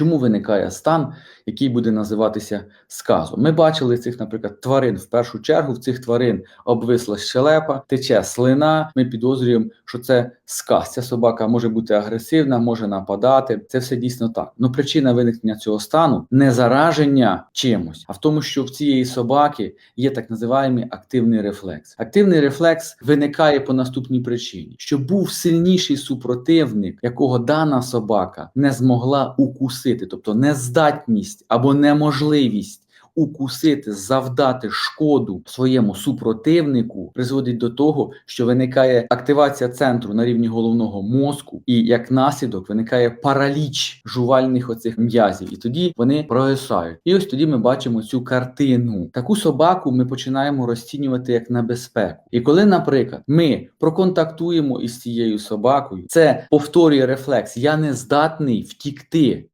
Чому виникає стан, який буде називатися сказом? Ми бачили цих, наприклад, тварин в першу чергу. В цих тварин обвисла щелепа, тече слина. Ми підозрюємо, що це сказ. Ця собака може бути агресивна, може нападати. Це все дійсно так. Ну причина виникнення цього стану не зараження чимось, а в тому, що в цієї собаки є так називаємо активний рефлекс. Активний рефлекс виникає по наступній причині: що був сильніший супротивник, якого дана собака не змогла укусити, тобто нездатність або неможливість. Укусити, завдати шкоду своєму супротивнику призводить до того, що виникає активація центру на рівні головного мозку, і як наслідок виникає параліч жувальних оцих м'язів, і тоді вони прогисають. І ось тоді ми бачимо цю картину. Таку собаку ми починаємо розцінювати як небезпеку. І коли, наприклад, ми проконтактуємо із цією собакою, це повторює рефлекс: я не здатний втікти.